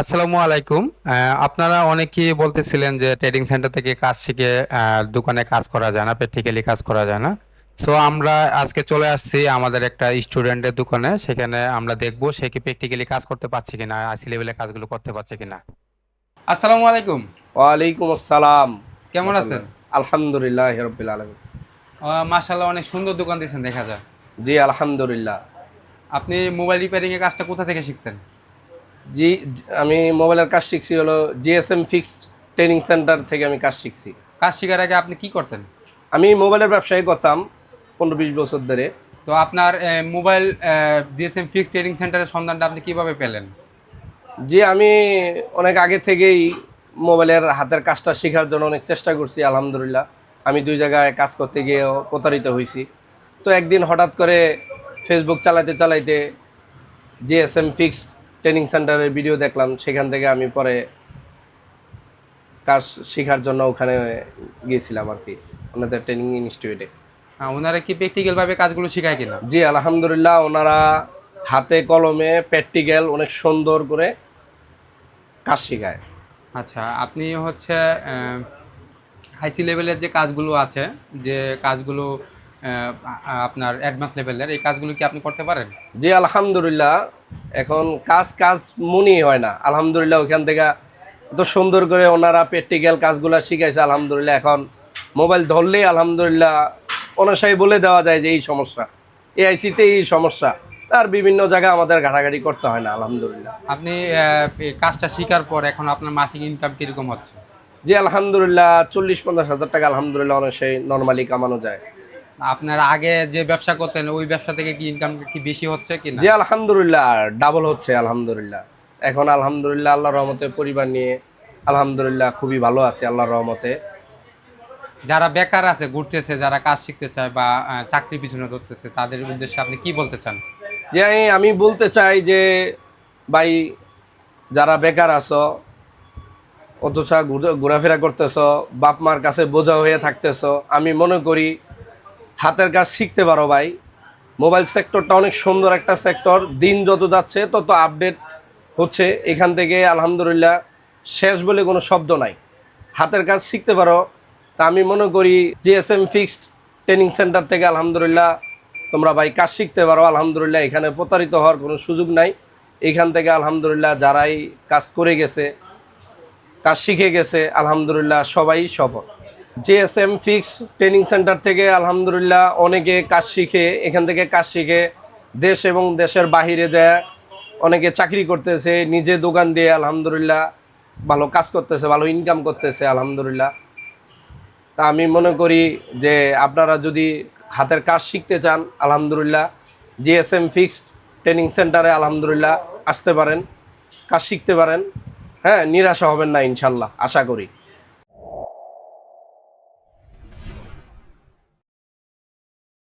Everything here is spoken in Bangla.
আসসালামু আলাইকুম। আপনারা অনেকেই বলতেছিলেন যে ট্রেডিং সেন্টার থেকে কাজ শিখে দোকানে কাজ করা যায় না প্র্যাকটিক্যালি কাজ করা যায় না। সো আমরা আজকে চলে আসছি আমাদের একটা স্টুডেন্টের দোকানে। সেখানে আমরা দেখব সে কি প্র্যাকটিক্যালি কাজ করতে পারছে কিনা আইসি লেভেলে কাজগুলো করতে পারছে কিনা। আসসালামু আলাইকুম। ওয়ালাইকুম আসসালাম। কেমন আছেন? আলহামদুলিল্লাহ রবিল আলমিন। মাশাআল্লাহ অনেক সুন্দর দোকান দিয়েছেন দেখা যায়। জি আলহামদুলিল্লাহ। আপনি মোবাইল রিপেয়ারিং এর কাজটা কোথা থেকে শিখছেন? জি আমি মোবাইলের কাজ শিখছি হলো জিএসএম ফিক্সড ট্রেনিং সেন্টার থেকে আমি কাজ শিখছি। কাজ শেখার আগে আপনি কি করতেন? আমি মোবাইলের ব্যবসায়ী করতাম পনেরো বিশ বছর ধরে। তো আপনার মোবাইল ডিএসএম ফিক্স ট্রেনিং সেন্টারের সন্ধানটা আপনি কীভাবে পেলেন? জি আমি অনেক আগে থেকেই মোবাইলের হাতের কাজটা শেখার জন্য অনেক চেষ্টা করছি আলহামদুলিল্লাহ। আমি দুই জায়গায় কাজ করতে গিয়েও প্রতারিত হয়েছি তো একদিন হঠাৎ করে ফেসবুক চালাইতে চালাইতে G S M fixed training সেন্টারের ভিডিও দেখলাম সেখান থেকে আমি পরে কাজ শেখার জন্য ওখানে গিয়েছিলাম আর কি ওনাদের ট্রেনিং ইনস্টিটিউটে ওনারা কি প্র্যাকটিক্যালভাবে কাজগুলো শেখায় কিনা? জি আলহামদুলিল্লাহ ওনারা হাতে কলমে প্র্যাকটিক্যাল অনেক সুন্দর করে কাজ শেখায়। আচ্ছা আপনি হচ্ছে আইসি লেভেলের যে কাজগুলো আছে যে কাজগুলো আপনার অ্যাডভান্স লেভেলের এই কাজগুলো কি আপনি করতে পারেন? জি আলহামদুলিল্লাহ। এখন কাজ কাজ মনেই হয় না। আলহামদুলিল্লাহ ওখান থেকে এত সুন্দর করে ওনারা প্র্যাকটিক্যাল কাজগুলো শিখাইছে আলহামদুলিল্লাহ। এখন মোবাইল ধরলেই আলহামদুলিল্লাহ অনাশাই বলে দেওয়া যায় যে এই সমস্যা। এআইসিতে এই সমস্যা। আর বিভিন্ন জায়গায় আমাদের ঘাটাঘাটি করতে হয় না আলহামদুলিল্লাহ। আপনি কাজটা শেখার পর এখন আপনার মাসিক ইনকাম কীরকম হচ্ছে? জি আলহামদুলিল্লাহ চল্লিশ পঞ্চাশ হাজার টাকা আলহামদুলিল্লাহ অনাশাই নর্মালি কামানো যায়। আপনার আগে যে ব্যবসা করতেন ওই ব্যবসা থেকে কি ইনকাম কি বেশি হচ্ছে কি না জি আলহামদুলিল্লাহ ডাবল হচ্ছে আলহামদুলিল্লাহ। এখন আলহামদুলিল্লাহ আল্লাহর রহমতে পরিবার নিয়ে আলহামদুলিল্লাহ খুবই ভালো আছি আল্লাহর রহমতে। যারা বেকার আছে ঘুরতেছে যারা কাজ শিখতে চায় বা চাকরি পিছনে ধরতেছে তাদের উদ্দেশ্যে আপনি কি বলতে চান? যে আমি- আমি বলতে চাই যে ভাই যারা বেকার আছো অথচ ঘুরে- ঘোরাফেরা করতেছ বাপ মার কাছে বোঝা হয়ে থাকতেছ আমি মনে করি হাতের কাজ শিখতে পারো ভাই। মোবাইল সেক্টরটা অনেক সুন্দর একটা সেক্টর। দিন যত যাচ্ছে, তত আপডেট হচ্ছে। এখান থেকে আলহামদুলিল্লাহ শেষ বলে কোনো শব্দ নাই। হাতের কাজ শিখতে পারো। তা আমি মনে করি জিএসএম ফিক্সড ট্রেনিং সেন্টার থেকে আলহামদুলিল্লাহ তোমরা ভাই কাজ শিখতে পারো। আলহামদুলিল্লাহ এখানে প্রতারিত হওয়ার কোনো সুযোগ নাই। এখান থেকে আলহামদুলিল্লাহ যারাই কাজ করে গেছে, কাজ শিখে গেছে, আলহামদুলিল্লাহ সবাই সফল। জিএসএম ফিক্স ট্রেনিং সেন্টার থেকে আলহামদুলিল্লাহ অনেকে কাজ শিখে, এখান থেকে কাজ শিখে দেশ এবং দেশের বাহিরে যায় অনেকে চাকরি করতেছে, নিজে দোকান দিয়ে আলহামদুলিল্লাহ ভালো কাজ করতেছে, ভালো ইনকাম করতেছে, আলহামদুলিল্লাহ। তা আমি মনে করি যে আপনারা যদি হাতের কাজ শিখতে চান, আলহামদুলিল্লাহ জিএসএম ফিক্সড ট্রেনিং সেন্টারে আলহামদুলিল্লাহ আসতে পারেন, কাজ শিখতে পারেন। হ্যাঁ নিরাশা হবেন না ইনশাল্লাহ, আশা করি।